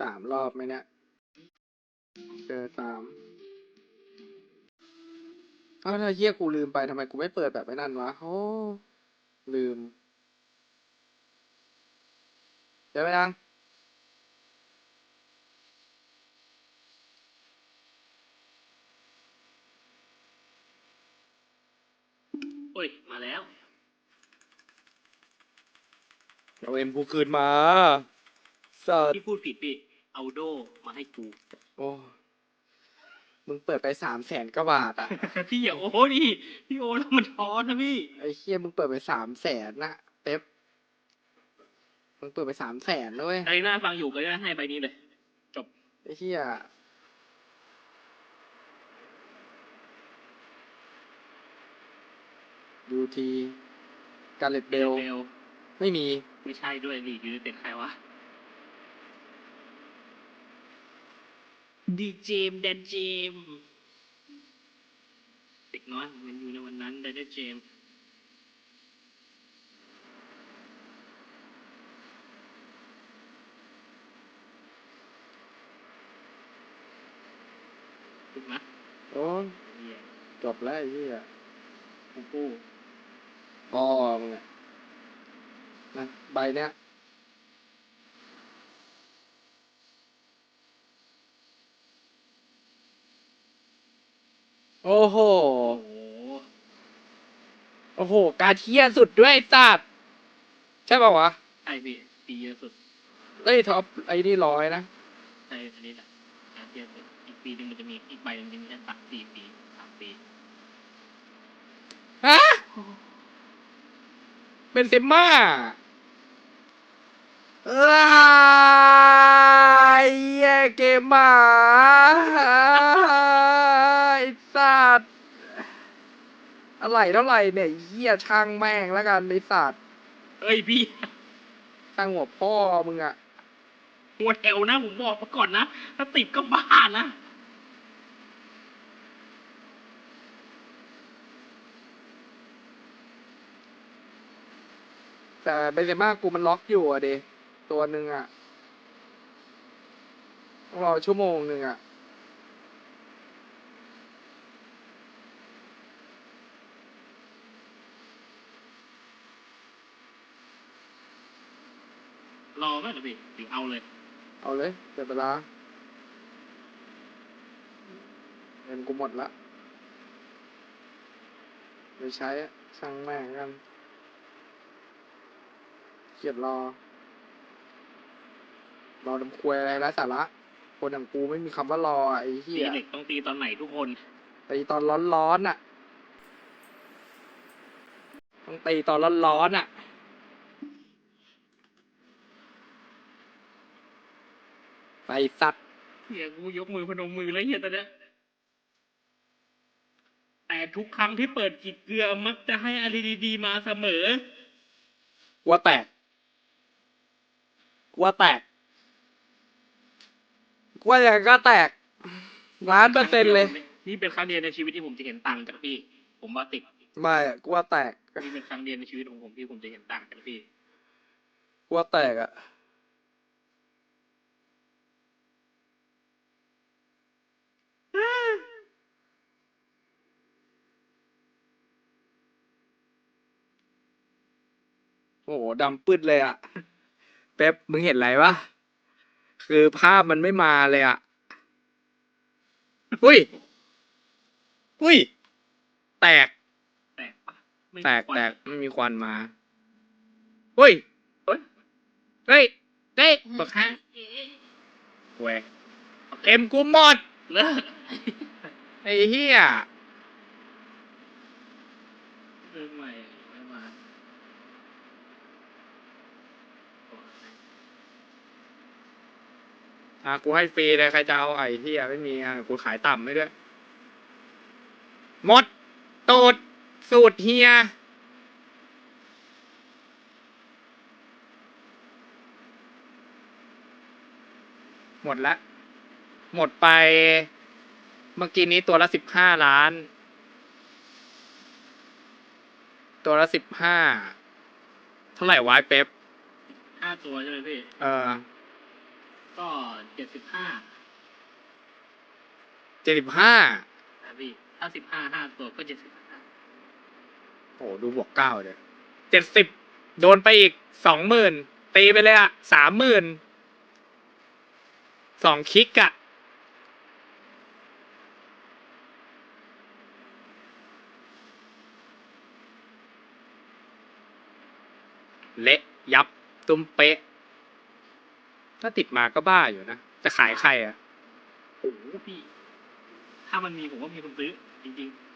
สามรอบไหมเนี่ย เจอสามเอ้าถ้าเฮียกูลืมไปทำไมกูไม่เปิดแบบไอ้นั่นวะ โอ้ ลืม เจอไหมยังโอ้ย มาแล้วเอาเอ็มกูคืนมาสัตว์พี่พูดผิดพี่ เอาโดมาให้กูโอ้ มึงเปิดไปสามแสนกว่าบาทอะพี่อย่าโอ้ดิพี่โอ้แล้วมันท้อนนะพี่ ไอ้เฮียมึงเปิดไปสามแสนนะเป๊ปมึงเปิดไปสามแสนด้วยไอ้หน้าฟังอยู่ก็จะให้ใบนี้เลยจบไอ้เฮียดูทีการเลตเบลเบล ไม่มี ไม่ใช่ด้วยลีดยูไนเต็ดใครวะ ดีเจมส์แดนเจมส์เด็กน้อยมันอยู่ในวันนั้นแดนเจมส์ถูกไหมโอ้ยเหี้ยจบแล้วไอ้เฮียกูกู้อ๋อมึงอะนะใบเนี้ย โอ้โห โอ้โหโอ้โห การเทียสุดด้วยไอ้สัตว์ใช่ป่าวะใช่พี่ปีเยอะสุดเอ้ยท็อปไอ้นี่ร้อยนะใช่อันนี้แหละการเทียบสุดอีกปีหนึงมันจะมีอีกใบหนึงจะมีแค่สามสี่ปีสามปีฮะ เป็นเซมม่าเอ้ย เหี้ยเกมหมาไอ้สัตว์อะไรเท่าไหร่เนี่ยเหี้ยช่างแม่งแล้วกันไอ้สัตว์เอ้ยพี่ช่างหัวพ่อมึงอะหัวแถวนะผมบอกมาก่อนนะถ้าติดก็บ้านะแต่เบนเซม่ากูมันล็อกอยู่อะเดตัวหนึ่งอะ ต้องรอชั่วโมงหนึ่งอะรอไหมเหรอพี่หรือเอาเลย เอาเลยเสียเวลาเงินกูหมดละไม่ใช้อะช่างแม่งกันเขียดรอ รอดำควยอะไรไร้สาระ คนอย่างกูไม่มีคำว่ารออะไอ้เหี้ตียเหล็กต้องตีตอนไหนทุกคน ตีตอนร้อนๆอะต้องตีตอนร้อนๆอะ ไปสัตว์เฮียกูยกมือพนมมือแล้วเฮียตอนเนี้ยแต่ทุกครั้งที่เปิดกิจเกลือมักจะให้อะไรดีๆมาเสมอ กลัวแตกกลัวแตก กลัวอย่างก็แตกล้านเปอร์เซ็นต์เลยนี่เป็นครั้งเดียวในชีวิตที่ผมจะเห็นตังค์จากพี่ ผมว่าติดไม่อะกลัวแตกนี่เป็นครั้งเดียวในชีวิตของผมที่ผมจะเห็นตังค์จากพี่กลัวแตกอะโอ้โหดำปื้ดเลยอะเป๊ปมึงเห็นอะไรวะ คือภาพมันไม่มาเลยอะอุ้ยอุ้ย แตก แตกปะไม่แตกควรแตกไม่มีควันมาอุ้ยเฮ้ยเฮ้ยเฮ้ยบักฮะแหวกเต็มกูหมด เลิกไอ้เหี้ย เลิกใหม่ไม่มา อะกูให้ฟรีเลยใครจะเอาไอ้เหี้ยไม่มีอะกูขายต่ำไม่ด้วยหมดตูดสูตรเฮียหมดละ หมดไป เมื่อกี้นี้ตัวละสิบห้าล้าน ตัวละสิบห้า เท่าไหร่วายเป๊ปห้าตัวใช่ไหมพี่ เออ ก็ก็เจ็ดสิบห้าเจ็ดสิบห้านะพี่ถ้าสิบห้าห้าตัวก็เจ็ดสิบห้าโอ้ดูบวกเก้าเลยเจ็ดสิบโดนไปอีกสองหมื่นตีไปเลยอะสามหมื่นสองคลิกอะเละยับ ตุ้มเป๊ะ ถ้าติดมาก็บ้าอยู่นะ จะขายใครอะโอ้โหพี่ ถ้ามันมีผมว่ามีคนซื้อ จริงๆ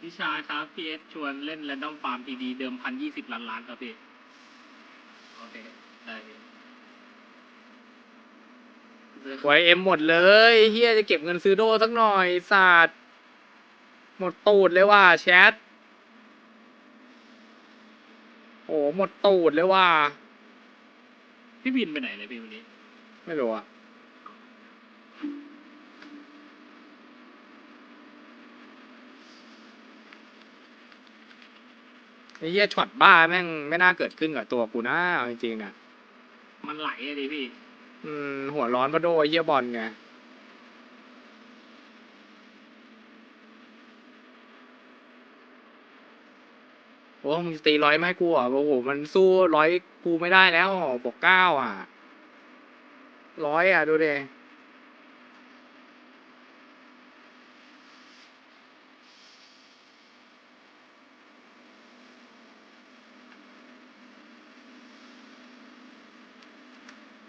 พี่ชายครับพีเอสชวนเล่นแรนดอมฟาร์มพีดีเดิมพันยี่สิบล้านล้านครับพี่ โอเค ได้พี่ไว้เอ็มหมดเลยเฮียจะเก็บเงินซื้อโดสักหน่อยศาสตร์หมดตูดเลยว่ะแชท โอ้หมดตูดเลยว่ะพี่บินไปไหนเลยพี่วันนี้ ไม่รู้อะไอ้เหี้ยช็อตบ้าแม่งไม่น่าเกิดขึ้นกับตัวกูนะเอาจริงๆอะมันไหลอะดิพี่ อืม หัวร้อนเพราะโดนไอ้เหี้ยบอลไง โอ้มึงตีร้อยไม่ให้กูอะโอ้โหมันสู้ร้อยกูไม่ได้แล้วบอกเก้าอะร้อยอะ ดูดิ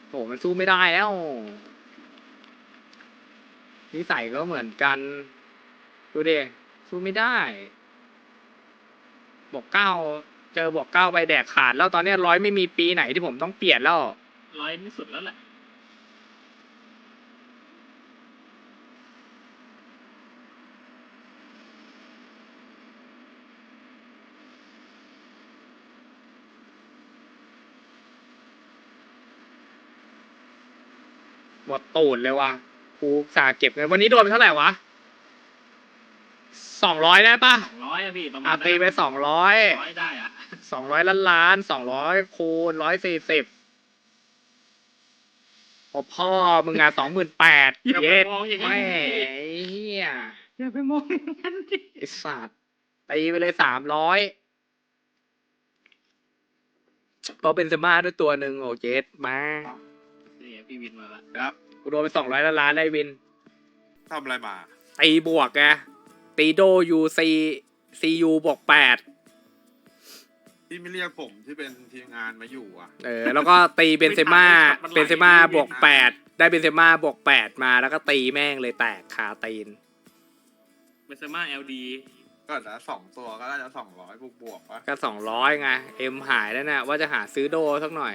โอ้มันสู้ไม่ได้แล้วนิสัยก็เหมือนกัน ดูดิสู้ไม่ได้ บอกเก้าเจอบอกเก้าไปแดกขาด แล้วตอนเนี้ยร้อยไม่มีปีไหนที่ผมต้องเปลี่ยนแล้วร้อยที่สุดแล้วแหละหมดตูดเลยว่ะกูสาเก็บเงินวันนี้โดนไปเท่าไหร่วะสองร้อยได้ปะสอง ร้อยอะพี่ประมาอะณตีไปสองร้อยร้อยได้อะสองร้อยล้านล้านสองร้อยคูณร้อยสี่สิบโอ้พ่อมึงอะสองหมื่นแปดอย่าไปเย็ดมองอย่างนั้นแม่ดิไอ้เฮียอย่าไปมองอย่างนั้นดิไอ้สัตว์ตีไปเลยสามร้อยเพราะเป็นสมาด้วยตัวหนึ่งโอ้เจ็ดมานี่พี่วินมาละครับกูโดนไปสองร้อยล้านล้านได้วินทำอะไรมาตีบวกไงตีโดยูซี ซียูบวกแปดที่ไม่เรียกผมที่เป็นทีมงานมาอยู่อะ เออแล้วก็ตีเบนเซม่าเบนเซม่าบวกแปดได้เบนเซม่าบวกแปดมาแล้วก็ตีแม่งเลยแตกขาตีนเบสมาเอลดีก็จะสองตัวก็น่าจะสองร้อยบวกบวกๆวะก็สองร้อยไงเอ็มหายแล้วนะว่าจะหาซื้อโดสักหน่อย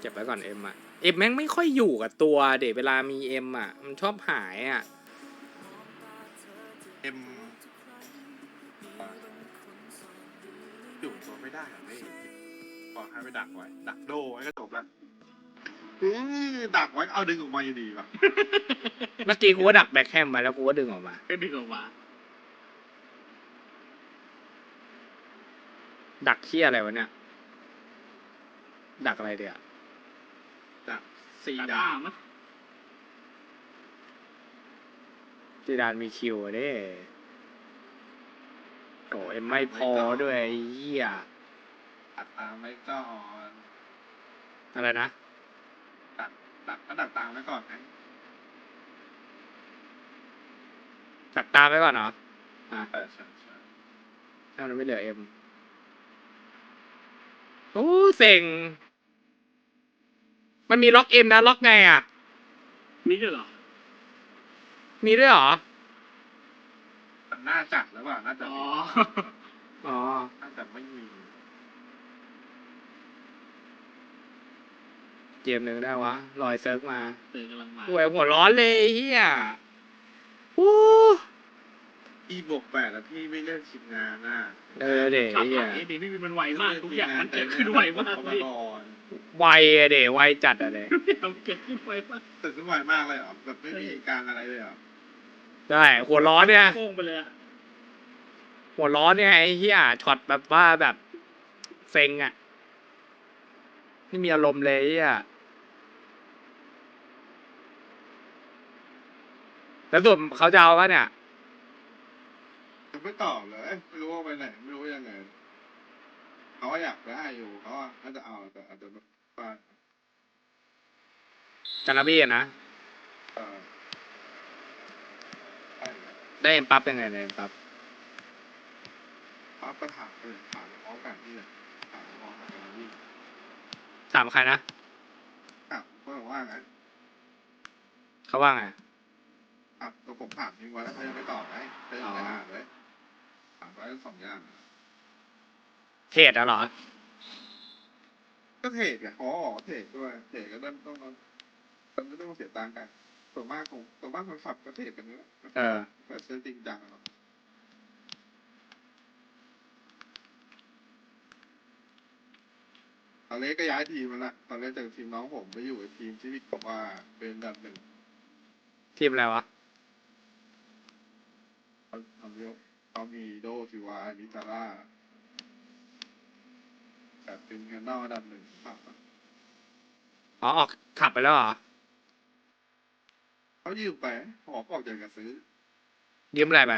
เก็บไว้ก่อนเอ็มอะเอ็มแม่งไม่ค่อยอยู่กับตัว เดี๋ยวเวลามีเอ็มอะ มันชอบหายอะ เอ็มอยู่ตัวไม่ได้อะพี่บอกให้ไปดักไว้ ดักโดไว้ก็จบแล้วเอ้ยดักไว้เอาดึงออกมาอยู่ดีป่ะเมื่อกี้กูก็ดักแบ็คแฮมมาแล้วกูก็ดึงออกมา ก็ดึงออกมา ดักเที่ยอะไรวะเนี่ย ดักอะไรเดี๋ยวดักสี่ตาดาด้าบมั้ย จีดานมีคิวอะเด้โอ้เอ็มไม่พอด้วยไอ้เหี้ยดักตามไว้ก่อนอะไรนะดักดักก็ดักตามไว้ก่อนไงดักตามไว้ก่อนเหรออะเออใช่ใช่ถ้ามันไม่เหลือเอ็มโอ้เซ็ง มันมีล็อกเอ็มนะ ล็อกไงอะมีด้วยเหรอ มีด้วยเหรอ มันน่าจัดหรือเปล่าน่าจะอ๋อ มีอ๋อ น่าจะไม่มีเกมหนึ่งได้วะลอยเซิร์ฟมาตื่นกำลังมาป่วยหัวร้อนเลยไอ้เฮียโอ้พี่บวกแปดแล้วพี่ไม่เลือกทีมงานน่ะเออเดี๋ยวขับไอ้เฮีไหยนดิพี่วินมันไวมากทุกอย่างมันเกิดขึ้นไวมากเข้ามาพี่ก่อนไวอะเดี๋ยวไวจัดอะเดี๋ยวทุกอย่างเกิดขึ้นไวมาก ตื่นขึ้นไวมากเลยเหรอแบบไม่มีเหตุการณ์อะไรเลยเหรอ ได้ หัวร้อนเนี่ย โค้งไปเลยอะหัวร้อนไงไอ้เฮียช็อตแบบว่าแบบเซ็งอะไม่มีอารมณ์เลยไอ้เฮียแล้วส่วนเขาจะเอาปะเนี่ย ยังไม่ตอบเลยไม่รู้ว่าไปไหนไม่รู้ว่ายังไงเขาก็อยากได้อยู่เขาว่าน่าจะเอาแต่อาจจะแบบว่าจันทบี้อะนะเออใช่ ได้เอ็มปั๊บยังไงเนี่ยเอ็มปั๊บปั๊บก็ถามเลยถามพร้อมกันนี่แหละถามพร้อมกันนี่ถามใครนะถามก็บอกว่าไงเขาว่าไงอะตัวผมถามทิ้งไว้แล้วเขายังไม่ตอบไงเขายังไม่อ่านเลยถามไว้สองอย่างเทศอะเหรอก็เทรดไงอ๋อเทรดด้วยเทรดก็ต้องต้องต้องต้องต้องเสียตังค์กัน ส่วนมากผมส่วนมากคนขับก็เทรดกันเนื้อเออเปิดซื้อจริงจังหรอกตอนเล็กก็ย้ายทีมมาละตอนเล็กจากทีมน้องผมไปอยู่กับทีมที่พี่บอกว่าเป็นอันดับหนึ่งทีมอะไรวะ เขาเขาเรียกเขามีโดซิวามิตาร่าแบบเป็นเงินนอกอันดับหนึ่งครับ อ๋อออกขับไปแล้วเหรอ เขายืมไปหอบอกอยากจะซื้อยืมอะไรไป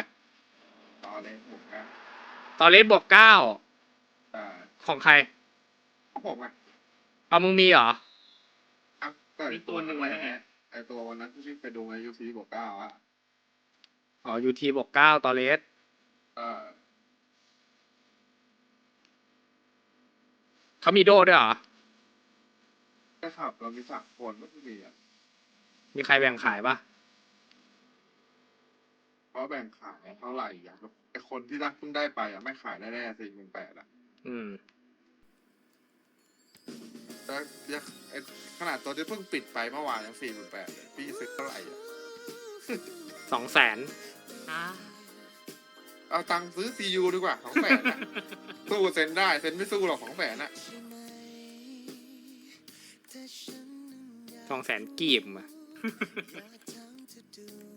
ตอนเล็กผมนะตอนเล่นบวกเก้าแต่ของใครของผมอะเอามึงมีเหรออะก็มีตัวหนึ่งไว้ไงไอตัววันนั้นที่ไปดูในยูซีบอกเก้าอะอ๋อยูทีบวกเก้าตอนเลสเออเขามีโดด้วยเหรอ ก็ขับเรามีสามคนก็ไม่มีอะ มีใครแบ่งขายปะเพราะแบ่งขายเท่าไหร่อะไอคนที่ได้เพิ่งได้ไปอะไม่ขายแน่ๆสี่หมื่นแปดอะอืมแล้วยังไอขนาดตัวที่เพิ่งปิดไปเมื่อวานยังสี่หมื่นแปดเลยพี่ซื้อเท่าไหร่อะสองแสนเอาตังค์ซื้อซียูดีกว่าสองแสนอะสู้เซ็นได้เซ็นไม่สู้หรอกสองแสนอะสองแสนกีบอะ your tongue to do.